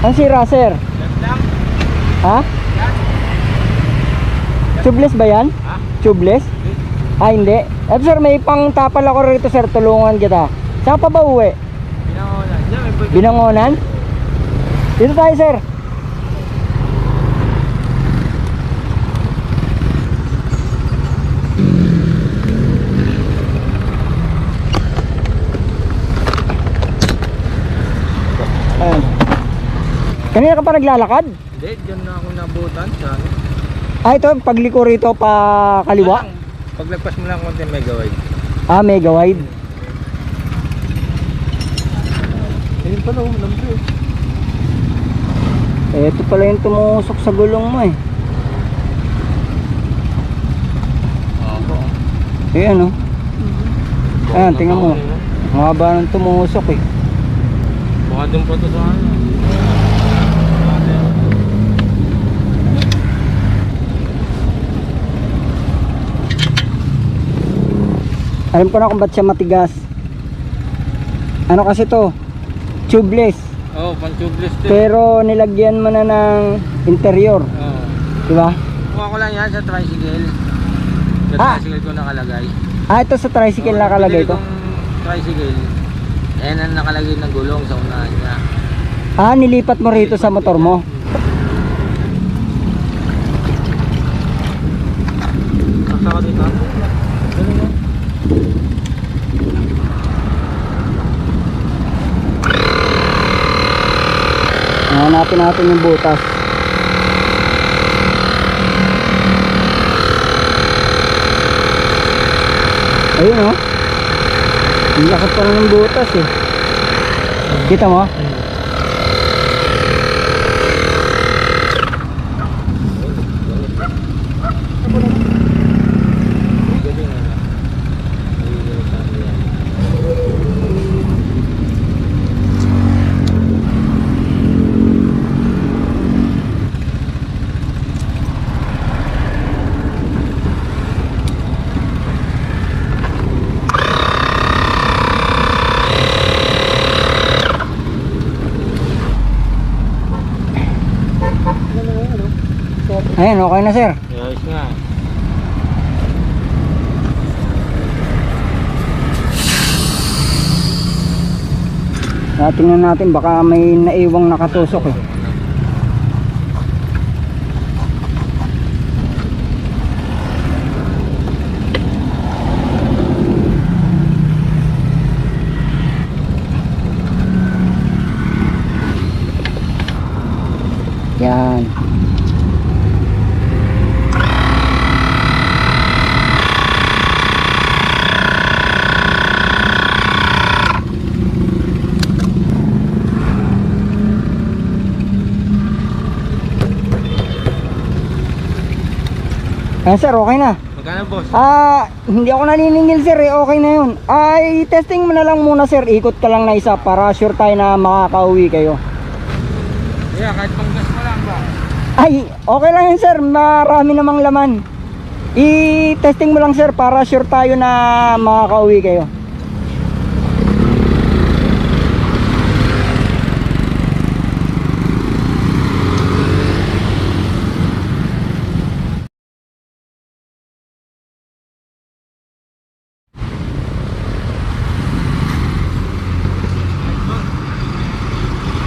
Ang sira, sir? Ha? Tubeless ba yan? Ha? Tubeless? Ah, hindi. Eto sir, may pang tapal ako rito sir, tulungan kita. Saan pa ba uwi? Pwede. Binangonan? Dito tayo sir. Ayan. Kanina ka pa naglalakad? Hindi, dyan na ako nabutan sa ano. Ah, ito, pagliko rito pa kaliwa? Walang- Paglagpas mo lang konti may gaway. Ah, mega wide. Ayun pala, oh, lambre. Ito pala yung tumusok sa gulong mo eh. Ayan oh. Ayan, tingnan mo. Ang haba ng tumusok eh. Baka doon pa to sa ano. Alam ko na kung ba't siya matigas. Ano kasi to? Tubeless. Oh, pan-tubeless din. Pero nilagyan mo na ng interior. Oo. Di ba? Kuha ko lang yan sa tricycle. Sa Ah. tricycle ko nakalagay. Ah, ito sa tricycle Oo, nakalagay kong tricycle. Ayan ang nakalagay ng gulong sa unahan niya. Ah, nilipat mo rito sa motor mo. Nasa ka dito? Ganun yan. Hanapin natin yung butas. Ayun oh. Ang lakas pa ng butas eh. Kita mo? Galing ano. Galing ano yan. Ayan, okay na sir. Ayos nga. Ah, tingnan natin baka may naiwang nakatusok eh. Yan. Ayan sir, okay na. Magkano boss? Ah, hindi ako naniningil sir eh, okay na yun. Ay, testing mo na lang muna sir, ikot ka lang na isa para sure tayo na makakauwi kayo. Yeah, kahit lang ba? Ay, okay lang yun sir, marami namang laman. I-testing mo lang sir para sure tayo na makakauwi kayo.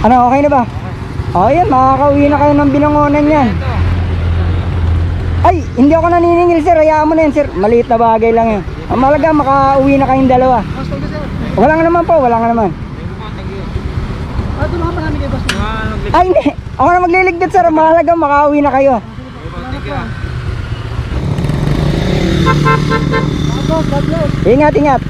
Ano, okay na ba? Oh, yan, makakauwi na kayo ng binangonan yan. Ay, hindi ako naniningil sir, hayaan mo na yan sir. Maliit na bagay lang yan. Ang malaga, makauwi na kayong dalawa. Wala nga naman po, wala nga naman. Ay, hindi. Ako na magliligpit sir, ang mahalaga, makauwi na kayo. Ingat, ingat.